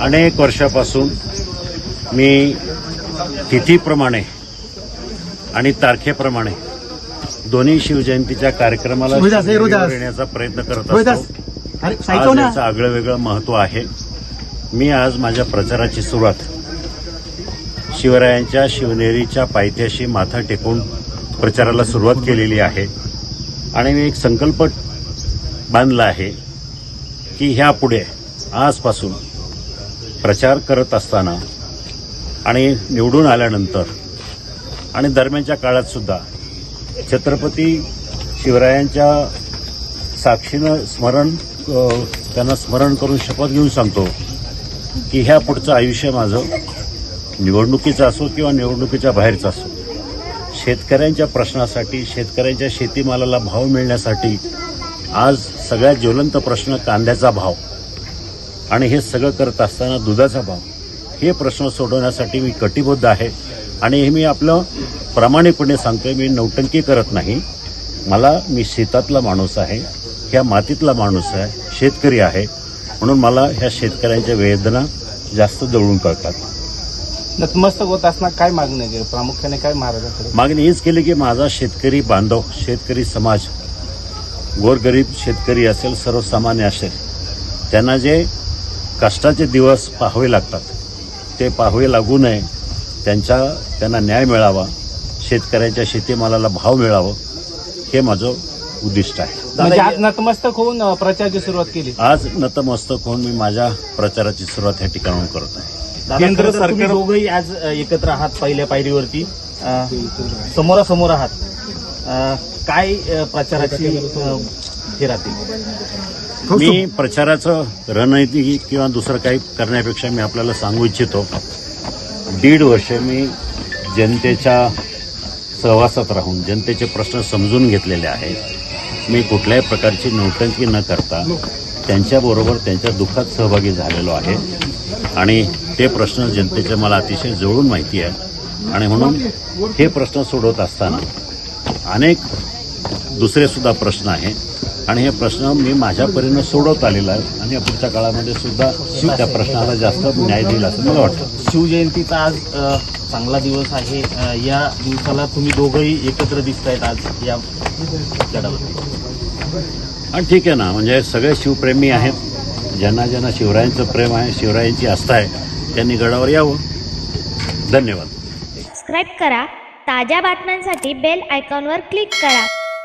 अनेक वर्षापासून मी तिथीप्रमाणे आणि तारखेप्रमाणे दोन्ही शिवजयंतीच्या कार्यक्रमाला येण्याचा प्रयत्न करत असतो. याचं आगळं वेगळं महत्त्व आहे. मी आज माझ्या प्रचाराची सुरुवात शिवरायांच्या शिवनेरीच्या पायथ्याशी माथा टेकून प्रचाराला सुरुवात केलेली आहे. आणि मी एक संकल्प बांधला आहे. की ह्या पुढे आजपासून प्रचार करत असताना आणि निवडून आल्यानंतर आणि दरम्यानच्या काळातसुद्धा छत्रपती शिवरायांच्या साक्षीनं स्मरण त्यांना स्मरण करून शपथ घेऊन सांगतो की ह्या पुढचं आयुष्य माझं निवडणुकीचं असो किंवा निवडणुकीच्या बाहेरचं असो शेतकऱ्यांच्या प्रश्नासाठी शेतकऱ्यांच्या शेतीमालाला भाव मिळण्यासाठी आज सगळ्यात ज्वलंत प्रश्न कांद्याचा भाव. आणि हे सगळं करत असताना दुधाचा भाव. हे प्रश्न सोडवण्यासाठी मी कटिबद्ध आहे. आणि हे मी आपलं प्रामाणिकपणे सांगतोय मी नौटंकी करत नाही. मला मी शेतातला माणूस आहे. ह्या मातीतला माणूस आहे. शेतकरी आहे. म्हणून मला ह्या शेतकऱ्यांच्या वेदना जास्त जवळून कळतात. नतमस्तक होत असताना काय मागणं प्रामुख्याने काय महाराजांकडे मागणी हीच केली की माझा शेतकरी बांधव शेतकरी समाज गोरगरीब शेतकरी असेल सर्वसामान्य असेल त्यांना जे कष्टाचे दिवस पाहावे लागतात ते पाहावे लागू नये. त्यांच्या त्यांना न्याय मिळावा शेतकऱ्यांच्या शेतीमालाला भाव मिळावं हे माझं उद्दिष्ट आहे. म्हणजे आज नतमस्तक होऊन प्रचाराची सुरुवात केली. आज नतमस्तक होऊन मी माझ्या प्रचाराची सुरुवात ह्या ठिकाणाहून करत. आहे केंद्र सरकार दोघंही आज एकत्र आहात पहिल्या पायरीवरती. समोरासमोर आहात. काय प्रचाराची हे राहतील? मी प्रचाराचं रणनीती किंवा दुसरं काही करण्यापेक्षा मी आपल्याला सांगू इच्छितो. दीड वर्ष मी जनतेच्या सहवासात राहून जनतेचे प्रश्न समजून घेतलेले आहेत. मी कुठल्याही प्रकारची नौटंकी न करता त्यांच्याबरोबर त्यांच्या दुःखात सहभागी झालेलो आहे. आणि ते प्रश्न जनतेचे मला अतिशय जवळून माहिती आहे. आणि म्हणून हे प्रश्न सोडवत असताना अनेक दुसरे सुद्धा प्रश्न आहे. आणि हे प्रश्न मी माझ्या परीनं सोडवत आलेला आहे. आणि या पुढच्या काळामध्ये सुद्धा त्या प्रश्नाला जास्त न्याय देईल असं मला वाटतं. शिवजयंतीचा आज चांगला दिवस आहे. या दिवसाला तुम्ही दोघंही एकत्र दिसत आहेत आज या गडावरती आणि ठीक आहे ना म्हणजे सगळे शिवप्रेमी आहेत. ज्यांना ज्यांना शिवरायांचं प्रेम आहे शिवरायांची आस्था आहे त्यांनी गडावर यावं. धन्यवाद. सबस्क्राईब करा. ताज्या बातम्यांसाठी बेल आयकॉनवर क्लिक करा.